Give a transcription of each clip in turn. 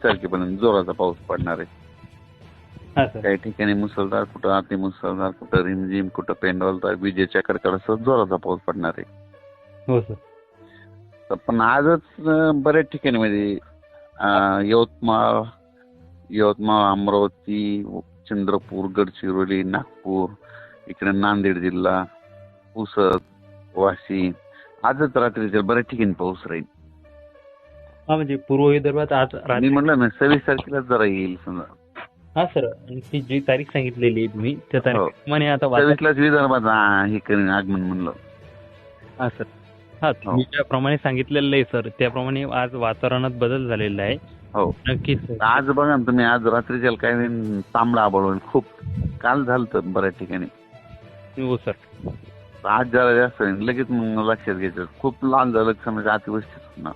तारखेपर्यंत जोराचा पाऊस पडणार आहे. काही ठिकाणी मुसळधार कुठं अति मुसळधार कुठं रिमझिम कुठं पेंडॉलचा विजेच्या कडकडासह जोराचा पाऊस पडणार आहे. हो पण आजच बऱ्याच ठिकाणी म्हणजे यवतमाळ यवतमाळ अमरावती चंद्रपूर गडचिरोली नागपूर इकडे नांदेड जिल्हा पुसद वाशी आजच रात्रीच्या बऱ्याच ठिकाणी पाऊस राहील. हा म्हणजे पूर्व विदर्भात आज मी रात्री म्हटलं ना सव्वीस तारखेला जरा येईल समजा. हा सर. ती जी तारीख सांगितलेली आहे तुम्ही त्या तारखेप्रमाणे आता वाता- सव्वीसलाच विदर्भात हे करेन आगमन म्हणलं. हा सर. हा तुम्ही ज्याप्रमाणे सांगितलेलं आहे सर त्याप्रमाणे आज वातावरणात बदल झालेला आहे. हो. नक्कीच आज बघा ना तुम्ही आज रात्रीच्या काय होईल, तांबडा आबळ होईल. खूप काल झालं तर बऱ्याच ठिकाणी. हो सर. आज जरा जास्त लगेच मग लक्षात घ्यायचं. खूप लहान झालं समजा अतिवृष्टीच होणार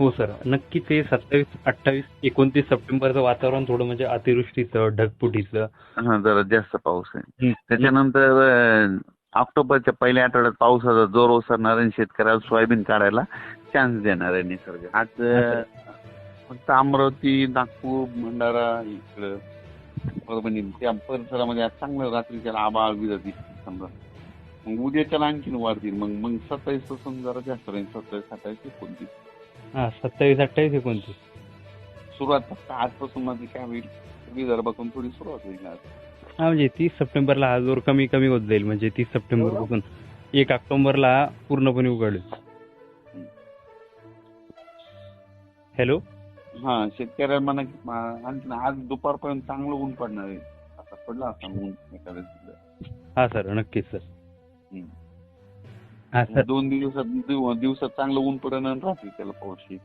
हो सर. नक्की ते सत्तावीस अठ्ठावीस एकोणतीस सप्टेंबरचं वातावरण थोडं म्हणजे अतिवृष्टीचं ढगफुटीचं. हा जरा जास्त पाऊस आहे. त्याच्यानंतर ऑक्टोबरच्या पहिल्या आठवड्यात पावसाचा जोर ओसरणार आणि शेतकऱ्याला सोयाबीन काढायला चान्स देणार आहे निसर्ग. आज फक्त अमरावती नागपूर भंडारा इकडं परभणी त्या परिसरामध्ये आज चांगलं रात्रीच्या आबाळ बिजा दिसतील समजा. मग उद्याच्याला आणखीन वाढतील. मग मग सत्तावीसपासून जरा जास्त राहील. सत्तावीस अठ्ठावीस एकोणतीस. हा सत्तावीस अठ्ठावीस एकोणतीस सुरुवात फक्त आजपासून मध्ये काय होईल? विदर्भातून थोडी सुरुवात होईल आज हा म्हणजे तीस सप्टेंबरला हा जोर कमी कमी होत जाईल. म्हणजे तीस सप्टेंबरपासून एक ऑक्टोबरला पूर्णपणे उघडेल. हॅलो? हा शेतकऱ्याला म्हणा की मा- आणखीन आज दुपारपर्यंत चांगलं ऊन पडणार आहे. आता पडला असता ऊन एखाद्या दिवसात. हा सर नक्कीच सर. हम्म. हा दोन दिवसात दिव- दिवसात चांगलं ऊन पडणं रात्री त्याला पाऊस येईल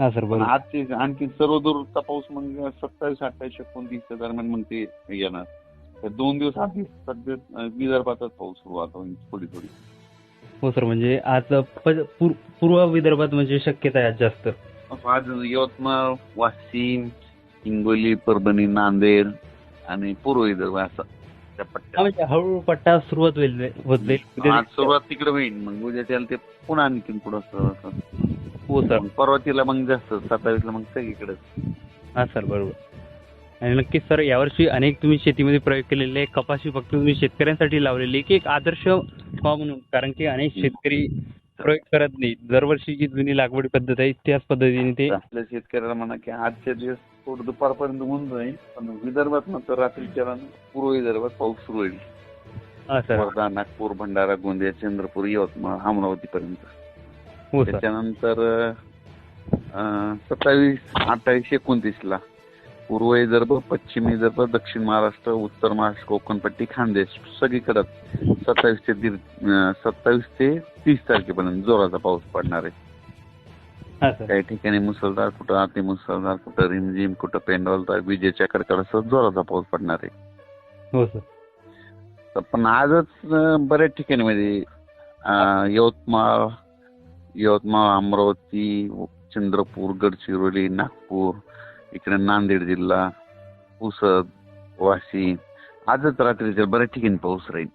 हा सर पण बरोबर आजचे आणखी सर्व दूरचा पाऊस मग सत्तावीस अठ्ठावीस एकोणतीसच्या दरम्यान मग ते येणार. तर दोन दिवस आधी सध्या विदर्भातच पाऊस सुरुवात होईल थोडी थोडी. हो सर म्हणजे आज पूर्व विदर्भात म्हणजे शक्यता आहे आज जास्त. आज यवतमाळ वाशिम हिंगोली परभणी नांदेड आणि पूर्व विदर्भ असं त्या पट्ट्यात म्हणजे हळूहळू पट्टा सुरुवात होईल होत जाईल आज सुरुवात तिकडे होईल. मग उद्या त्याला ते पुन्हा आणखीन पुढं. हो सर. मग परवा मग जास्त सत्तावीसला मग सगळीकडेच. हा सर बरोबर. आणि नक्कीच सर यावर्षी अनेक तुम्ही शेतीमध्ये प्रयोग केलेले आहे कपाशी फक्त तुम्ही शेतकऱ्यांसाठी लावलेली आहे की एक आदर्श म्हणून? कारण की अनेक शेतकरी प्रयोग करत नाही. दरवर्षी जी जुनी लागवड पद्धत आहे त्याच पद्धतीने ते आपल्या शेतकऱ्याला म्हणा की आजच्या दिवस थोडं दुपारपर्यंत ऊन जाईल पण विदर्भात मात्र रात्रीच्या पूर्व विदर्भात पाऊस सुरू होईल. वर्धा नागपूर भंडारा गोंदिया चंद्रपूर यवतमाळ अमरावती पर्यंत हो त्याच्यानंतर सत्तावीस अठ्ठावीस एकोणतीस ला पूर्व विदर्भ पश्चिम विदर्भ दक्षिण महाराष्ट्र उत्तर महाराष्ट्र कोकणपट्टी खानदेश सगळीकडे सत्तावीस ते दीड सत्तावीस ते तीस तारखेपर्यंत जोराचा पाऊस पडणार आहे. काही ठिकाणी मुसळधार कुठं अति मुसळधार कुठं रिमझिम कुठं पेंडॉलचा विजेच्या कडकडासह जोराचा पाऊस पडणार आहे. हो पण आजच बऱ्याच ठिकाणी म्हणजे यवतमाळ यवतमाळ अमरावती चंद्रपूर गडचिरोली नागपूर इकडे नांदेड जिल्हा पुसद वाशी. आजच रात्रीच्या बऱ्याच ठिकाणी पाऊस राहील.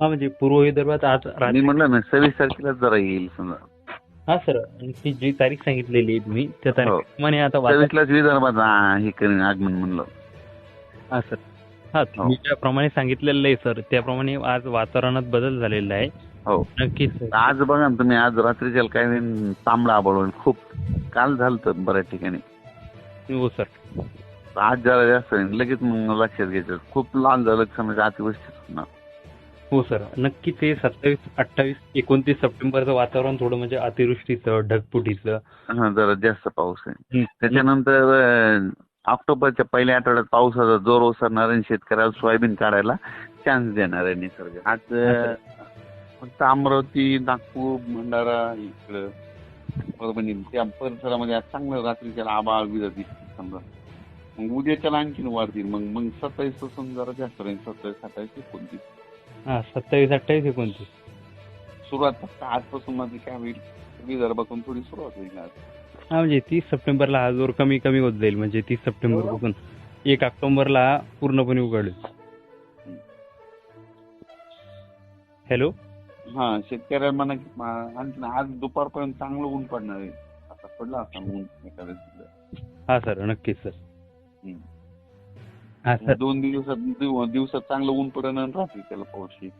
हा म्हणजे पूर्व विदर्भात आज मी रात्री म्हटलं ना सव्वीस तारखेला जरा येईल समजा. हा सर. ती जी तारीख सांगितलेली आहे तुम्ही त्या तारखेप्रमाणे आता वाता- सव्वीसलाच विदर्भात आ, हे करेन आगमन म्हणलं. हा सर. हा तुम्ही ज्याप्रमाणे सांगितलेलं आहे सर त्याप्रमाणे आज वातावरणात बदल झालेला आहे. हो. नक्कीच सर. आज बघा ना तुम्ही आज रात्रीच्या काय तांबडा आबळ होईल खूप. काल झालं तर बऱ्याच ठिकाणी. हो सर आज जरा जास्त होईल लगेच मग लक्षात घ्यायचं. खूप लहान झालं समजा अतिवृष्टीच होणार. हो सर नक्की ते सत्तावीस अठ्ठावीस एकोणतीस सप्टेंबरचं वातावरण थोडं म्हणजे अतिवृष्टीचं ढगफुटीचं. हा जरा जास्त पाऊस आहे. त्याच्यानंतर अं, ऑक्टोबरच्या पहिल्या आठवड्यात पावसाचा जोर ओसरणार आणि शेतकऱ्याला सोयाबीन काढायला चान्स देणार आहे निसर्ग. आज अं, फक्त अमरावती नागपूर भंडारा इकडं परभणी त्या परिसरामध्ये आज चांगलं रात्रीच्या आबाळ बिजा दिसतील समजा. मग उद्याच्याला आणखीन वाढतील. मग मग सत्तावीसपासून जरा जास्त राहील. सत्तावीस अठ्ठावीस एकोणतीस. हा सत्तावीस अठ्ठावीस एकोणतीस. सुरुवात फक्त आजपासून मध्ये काय होईल? विदर्भातून थोडी सुरुवात होईल आज. हा म्हणजे तीस सप्टेंबरला हा जोर कमी कमी होत जाईल. म्हणजे तीस सप्टेंबरपासून एक ऑक्टोबरला पूर्णपणे उघडेल. हॅलो? हा शेतकऱ्याला म्हणा की मा- आणखीन आज दुपारपर्यंत चांगलं ऊन पडणार आहे. आता पडला असता ऊन एखाद्या दिवसात. हा सर नक्कीच सर. हम्म. हा सर. दोन दिवसात दिव- दिवसात चांगलं ऊन पडणं आणि रात्री त्याला पाऊस येईल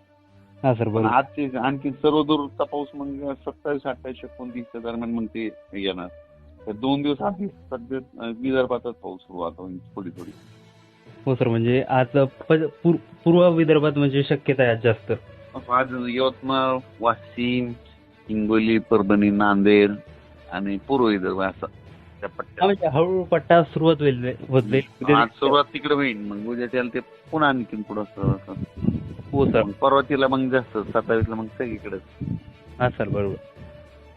हा सर पण बरोबर आजचे आणखी सर्व दूरचा पाऊस मग सत्तावीस अठ्ठावीस एकोणतीसच्या दरम्यान मग ते येणार. तर दोन दिवस आधी सध्या अं, विदर्भातच पाऊस सुरुवात होईल थोडी थोडी. हो सर म्हणजे आज प- पूर- पूर्व विदर्भात म्हणजे शक्यता आहे आज जास्त. आज यवतमाळ वाशिम हिंगोली परभणी नांदेड आणि पूर्व विदर्भ असं. त्या पट्ट्यात. म्हणजे हळूहळू पट्टा सुरुवात होईल होत जाईल उद्या- आज सुरुवात तिकडे होईल. मग उद्या त्याला ते पुन्हा आणखीन पुढं असं- असं. हो सर. मग परवातीला मग जास्त सत्तावीसला मग सगळीकडे. हा सर बरोबर.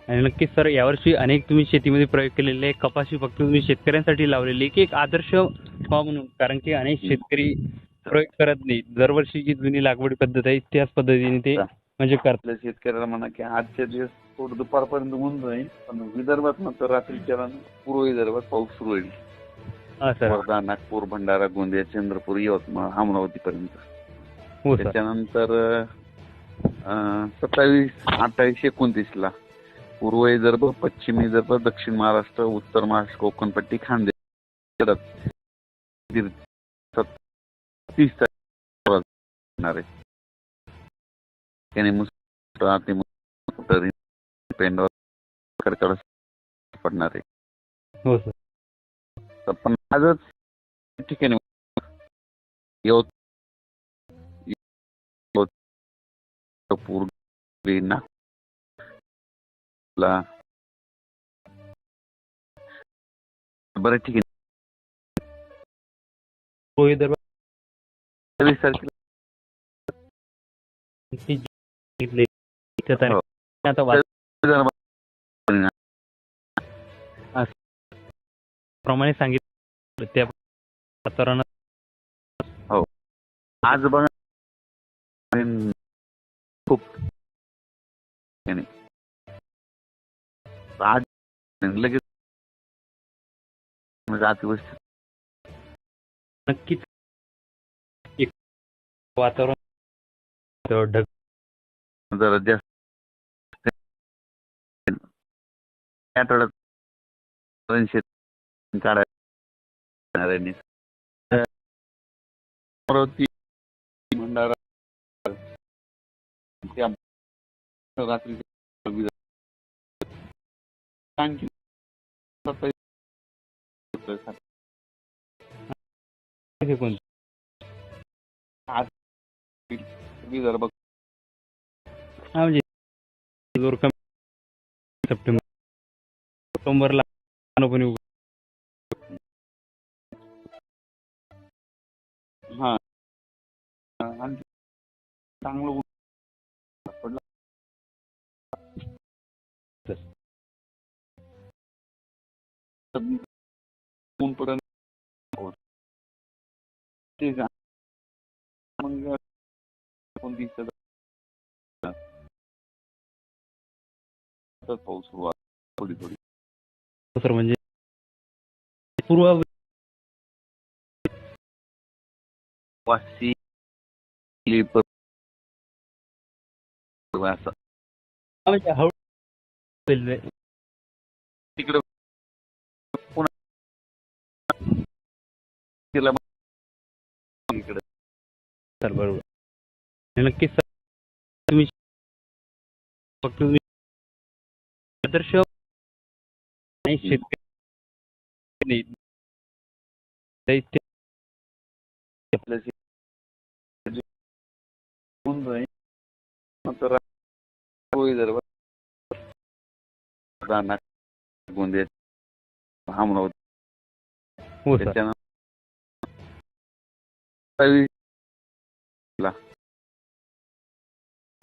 आणि नक्कीच सर यावर्षी अनेक तुम्ही शेतीमध्ये प्रयोग केलेले आहे. कपाशी फक्त तुम्ही शेतकऱ्यांसाठी लावलेली की एक आदर्श व्हावा म्हणून? कारण की अनेक शेतकरी प्रयोग करत नाही. दरवर्षी जी जुनी लागवड पद्धत आहे त्याच पद्धतीने ते म्हणजे करतात. आपल्या शेतकऱ्याला म्हणा की आजच्या दिवस थोडं दुपारपर्यंत होऊन जाईल पण विदर्भात मात्र रात्रीच्या वेळेला पूर्व विदर्भात पाऊस सुरू होईल. हा सर. वर्धा नागपूर भंडारा गोंदिया चंद्रपूर यवतमाळ अमरावती पर्यंत हो सर. त्याच्यानंतर सत्तावीस अठ्ठावीस एकोणतीस ला पूर्व विदर्भ पश्चिम विदर्भ दक्षिण महाराष्ट्र उत्तर महाराष्ट्र कोकणपट्टी खानदेश तीस तारीख येणार आहे त्याने मुसळ अतिमुसळ पेंडवर कडकड पडणार आहे हो सर तर पण प्रमाणे सांगितलं. त्या वातावरणात आज बघा. खूप हे. आज लगेच नक्कीच. वातावरण ढग जरा जास्त आठवड्यात काढायला. अमरावती भंडारा रात्री आणखी विदर्भ जोर कमी सप्टेंबर. ऑक्टोबरला हा. आणखी चांगलं पडलं. ऊन आहे मग कोणती पाऊस सुरुवात थोडी थोडी सर म्हणजे पूर्व वाशी. तिकडे पुन्हा इकडे सर बरोबर नक्कीच तुम्ही फक्त तुम्ही आदर्श आणि शेतकरी नाही.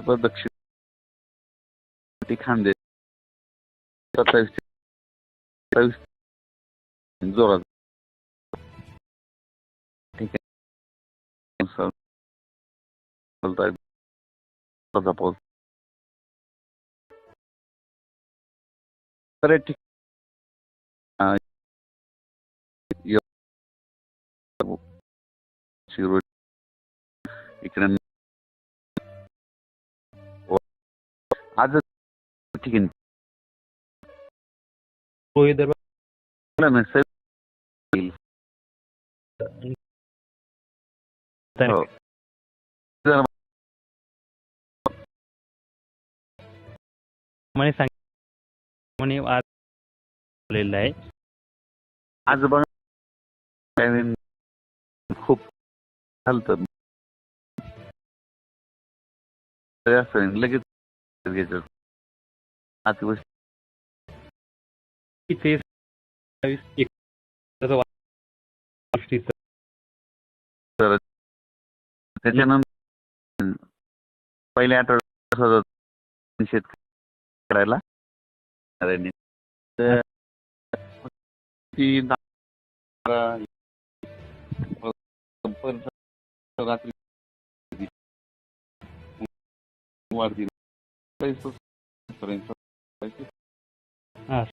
दक्षिण खानदेश सत्तावीस ते सत्तावीस जोरात ठीक आहे सर चालतंय त्याचा पाऊस तर ठीक अं, य- शिरोळ इकडे आज ठीक आहे हो. म्हणे सांग म्हणे आज बोललेलं खूप चालतं. लगेच एक त्याचं वा- गोष्टीचं त्याच्यानंतर पहिल्या आठवड्यात शेतकऱ्याला? करायला. तर ती रात्री वाढतील हा.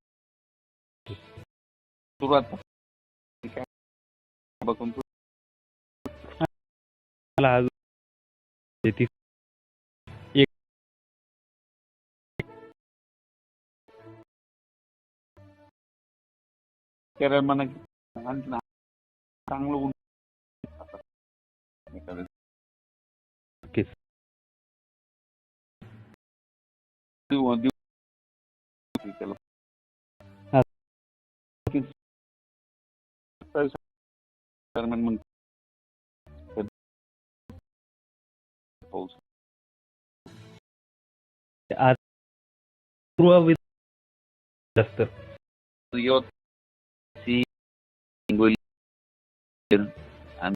सुरुवात बघून मला शेती एक. करायला म्हणा चांगलं त्याला. दरम्यान आज पूर्व जास्त हिंगोली आणि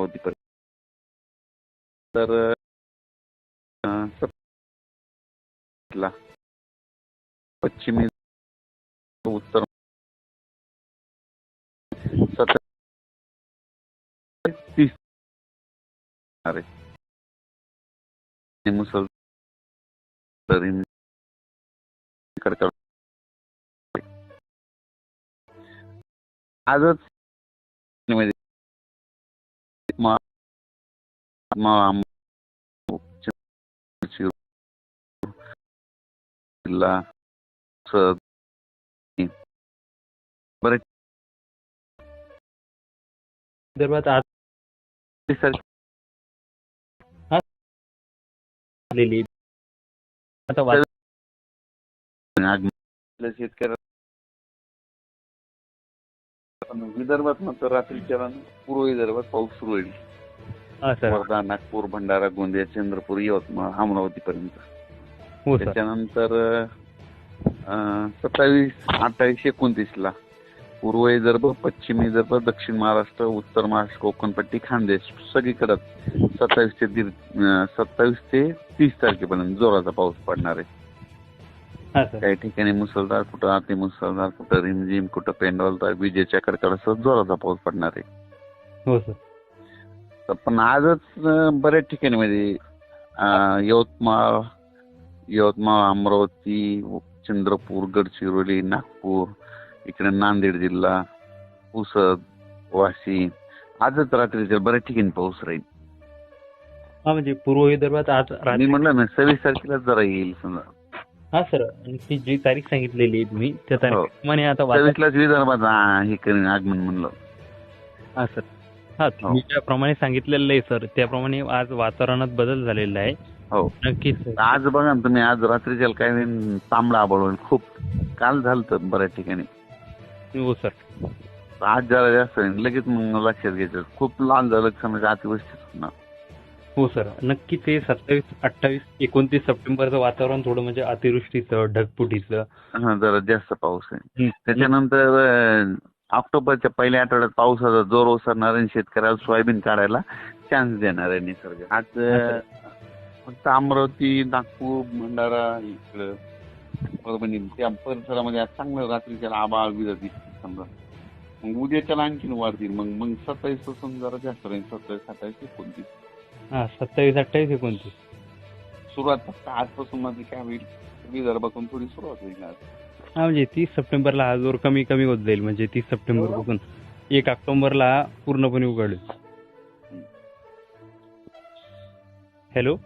कर चे तर पश्चिमी उत्तर. तीस अरे. मुसल आजच. जिल्हा विदर्भात आलेली शेतकऱ्या पण विदर्भात मात्र रात्रीच्या रात्री पूर्व विदर्भात पाऊस सुरू होईल हा सर वर्धा नागपूर भंडारा गोंदिया चंद्रपूर यवतमाळ अमरावती पर्यंत हो त्याच्यानंतर सत्तावीस अठ्ठावीस एकोणतीस ला पूर्व विदर्भ पश्चिम विदर्भ दक्षिण महाराष्ट्र उत्तर महाराष्ट्र कोकणपट्टी खानदेश सगळीकडे सत्तावीस ते दीड सत्तावीस ते तीस तारखेपर्यंत जोराचा पाऊस पडणार आहे. हा काही ठिकाणी मुसळधार कुठं अति मुसळधार कुठं रिमझिम कुठं पेंडॉलधार विजेच्या कडकडासह जोराचा पाऊस पडणार आहे. पण आजच बऱ्याच ठिकाणी म्हणजे यवतमाळ यवतमाळ अमरावती चंद्रपूर गडचिरोली नागपूर इकडे नांदेड जिल्हा पुसद वाशी. आजच रात्रीच्या बऱ्याच ठिकाणी पाऊस राहील. हा म्हणजे पूर्व विदर्भात आज मी रात्री म्हटलं ना सव्वीस तारखेला जरा येईल समजा. हा सर. ती जी तारीख सांगितलेली आहे तुम्ही त्या हो. तारखेप्रमाणे आता सव्वीसलाच विदर्भात हे करीन आगमन म्हणलं. हा सर. हा. तुम्ही ज्याप्रमाणे सांगितलेलं आहे सर त्याप्रमाणे आज वातावरणात बदल झालेला आहे. हो. नक्कीच. आज बघा ना तुम्ही आज रात्रीच्या काय नाही, तांबडा आबळ खूप काल झालं तर बऱ्याच ठिकाणी. हो सर. आज जरा जास्त. लगेच मग लक्षात घ्यायचं. खूप लहान झालं समजा अतिवृष्टीच होणार हो सर. नक्कीच हे सत्तावीस अठ्ठावीस एकोणतीस सप्टेंबरचं वातावरण थोडं म्हणजे अतिवृष्टीचं ढगफुटीचं. जरा जास्त पाऊस आहे. त्याच्यानंतर ऑक्टोबरच्या पहिल्या आठवड्यात पावसाचा जोर ओसरणार आणि शेतकऱ्याला सोयाबीन काढायला चान्स देणार आहे निसर्ग. आज फक्त अमरावती नागपूर भंडारा इकडं परभणी त्या परिसरामध्ये आज चांगलं रात्रीच्या आबाळ बिजा दिसते समजा. मग उद्याच्याला आणखीन वाढतील. मग मग सत्तावीसपासून जरा जास्त राहील. सत्तावीस अठ्ठावीस एकोणतीस. हा सत्तावीस अठ्ठावीस एकोणतीस. सुरुवात फक्त आजपासून माझी काय होईल? विदर्भातून थोडी सुरुवात होईल आज. हा म्हणजे तीस सप्टेंबरला हा जोर कमी कमी होत जाईल. म्हणजे तीस सप्टेंबरपासून एक ऑक्टोबरला पूर्णपणे उघडेल. हॅलो?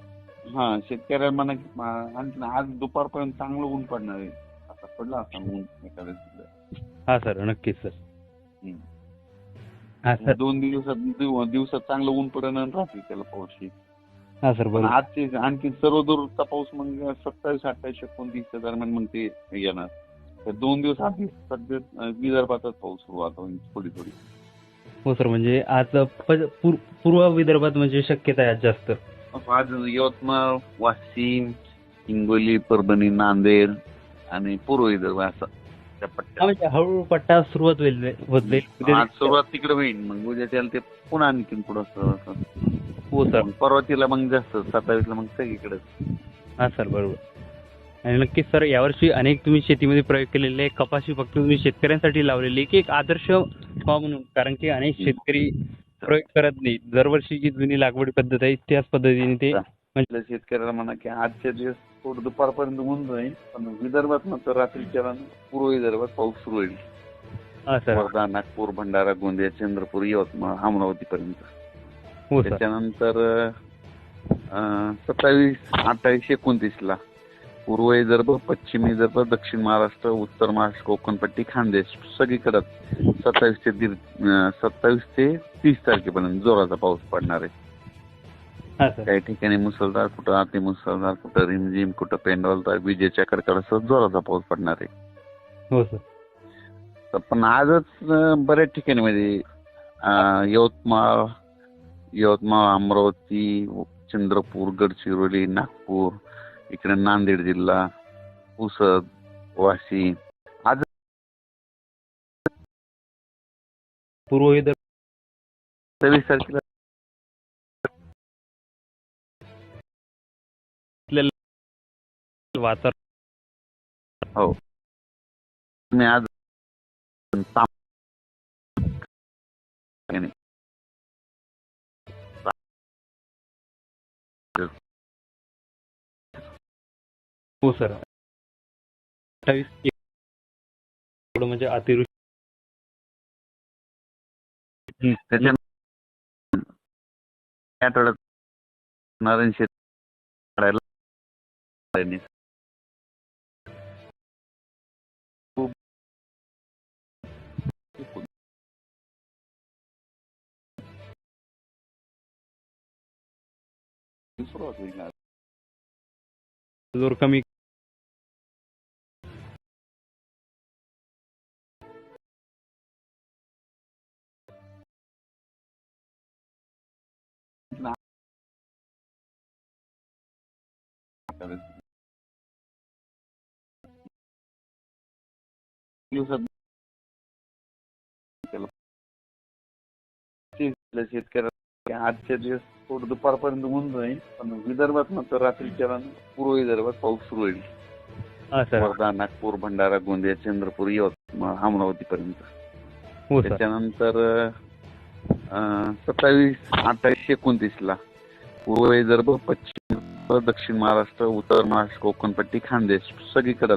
हा शेतकऱ्याला म्हणा की मा- आज दुपारपर्यंत चांगलं ऊन पडणार आहे. आता पडला असा ऊन एखाद्या दिवशी. हा सर नक्कीच सर. हम्म. हा सर. दोन दिवसात दिव- दिवसात चांगलं ऊन पडेल आणि राहतील त्याला पाऊस येईल. हा सर पण बरोबर आजचे आणखी सर्वदूरचा पाऊस मग सत्तावीस अठ्ठावीस एकोणतीसच्या दरम्यान मग ते येणार. दोन दिवस आधी सध्या अं, विदर्भातच पाऊस सुरुवात होईल थोडी थोडी. हो सर म्हणजे आज पूर्व विदर्भात म्हणजे शक्यता आहे आज जास्त. आज यवतमाळ वाशिम हिंगोली परभणी नांदेड आणि पूर्व विदर्भ असं म्हणजे हळूहळू पट्टा सुरुवात होईल आज सुरुवात तिकडे होईल मग उद्या त्याला ते पुन्हा आणखीन पुढं. हो सर. परवातीला मग जास्त सत्तावीसला मग सगळीकडे. हा सर बरोबर. आणि नक्कीच सर यावर्षी अनेक तुम्ही शेतीमध्ये प्रयोग केलेले आहे. कपाशी फक्त तुम्ही शेतकऱ्यांसाठी लावलेली की एक आदर्श व्हावा म्हणून? कारण की अनेक शेतकरी प्रयोग करत नाही दरवर्षी जी जुनी लागवड पद्धत आहे त्याच पद्धतीने ते आपल्या शेतकऱ्याला म्हणा की आजच्या दिवस थोडं दुपारपर्यंत ऊन जाईल पण विदर्भात मात्र रात्रीच्या पूर्व विदर्भात पाऊस सुरू होईल. सर. वर्धा नागपूर भंडारा गोंदिया चंद्रपूर यवतमाळ अमरावती पर्यंत हो त्याच्यानंतर सत्तावीस अठ्ठावीस एकोणतीस ला पूर्व विदर्भ पश्चिम विदर्भ दक्षिण महाराष्ट्र उत्तर महाराष्ट्र कोकणपट्टी खानदेश सगळीकडे सत्तावीस ते दीड सत्तावीस ते तीस तारखेपर्यंत जोराचा पाऊस पडणार आहे. काही ठिकाणी मुसळधार कुठं अति मुसळधार कुठं रिमझिम कुठं पेंडॉलधार विजेच्या कडकडासह जोराचा पाऊस पडणार आहे. हो पण आजच बऱ्याच ठिकाणी म्हणजे यवतमाळ यवतमाळ अमरावती चंद्रपूर गडचिरोली नागपूर इकडे नांदेड जिल्हा पुसद वाशी. आज पूर्व विदर्भ सव्वीस तारखेला वातावरण हो. मी आज हो सर. अठ्ठावीस म्हणजे अतिवृष्टी. त्याच्या आठवड्यात नारायण शेत काढायला. जोर कमी दिवसात शेतकऱ्याला आजच्या दिवस थोडं दुपारपर्यंत ऊन जाईल पण विदर्भात मात्र रात्रीच्या पूर्व विदर्भात पाऊस सुरू होईल. वर्धा नागपूर भंडारा गोंदिया चंद्रपूर यवतमाळ अमरावती पर्यंत हो त्याच्यानंतर सत्तावीस अठ्ठावीस एकोणतीस ला पूर्व विदर्भ पश्चिम दक्षिण महाराष्ट्र उत्तर महाराष्ट्र कोकणपट्टी खानदेश सगळीकडे.